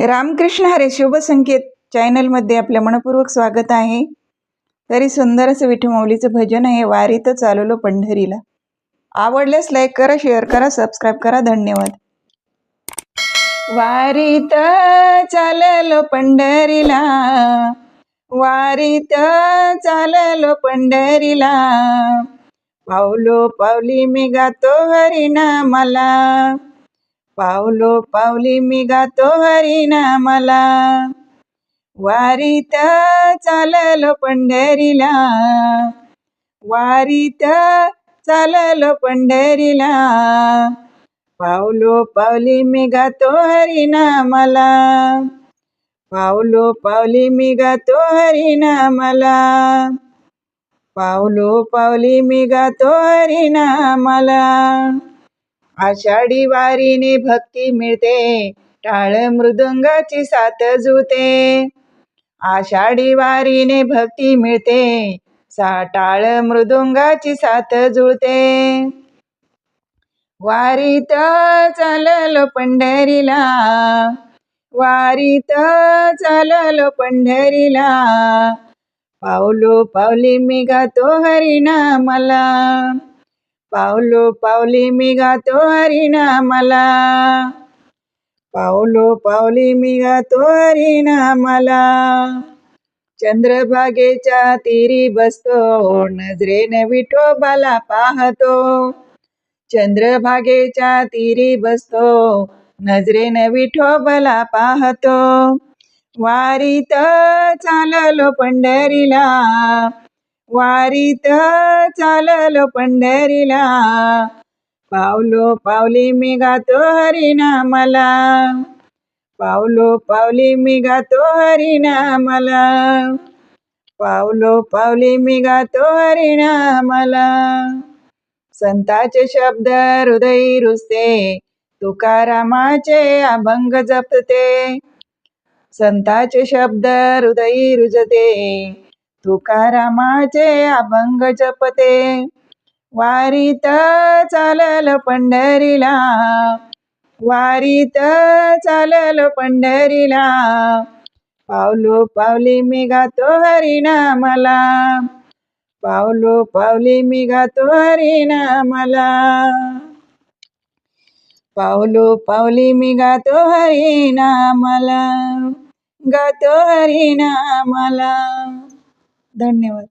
रामकृष्ण हरे शुभ संकेत चॅनलमध्ये आपलं मनपूर्वक स्वागत आहे. तरी सुंदर असं विठुमाऊलीचं भजन आहे वारीत चालवलो पंढरीला. आवडल्यास लाईक करा शेअर करा सबस्क्राईब करा. धन्यवाद. वारीत चाललो पंढरीला. वारीत चाललो पंढरीला. पावलो पावली मी गातो हरिनामाला. पावलो पावली मी गातो हरिनामाला. वारीत चाललो पंढरीला. वारीत चाललो पंढरीला. पावलो पावली मी गातो हरिनामाला. पावलो पावली मी गातो हरिनामाला. पावलो पावली मी गातो हरिनामाला. आषाढी वारीने भक्ती मिळते. टाळ मृदुंगाची साथ जुळते. आषाढी वारीने भक्ती मिळते. सा टाळ मृदुंगाची साथ जुळते. वारीत चाललो पंढरीला. वारीत चाललो पंढरीला. पावलो पावली मी गातो हरिनामाला. पावलो पावली मी गातो हरिनामाला. पावलो पावली मी गातो हरिनामाला. चंद्रभागेच्या तिरी बसतो नजरेने विठोबाला पाहतो. चंद्रभागेच्या तिरी बसतो नजरेने विठोबाला पाहतो. वारीत चाललो पंढरीला वारीत चाललो पंढरीला. पावलो पावली मी गातो हरिनामाला. पावलो पावली मी गातो हरिनामाला. पावलो पावली मी गातो हरिनामाला. संताचे शब्द हृदय रुजते तुकारामाचे अभंग जपते. संताचे शब्द हृदय रुजते तुकारामाचे अभंग जपते. वारीत चालल पंढरीला वारीत चालल पंढरीला. पावलो पावली मी गातो हरिनामाला पावलो पावली मी गातो हरिनामाला. पावलो पावली मी गातो हरिनामाला गातो हरिनामाला. धन्यवाद.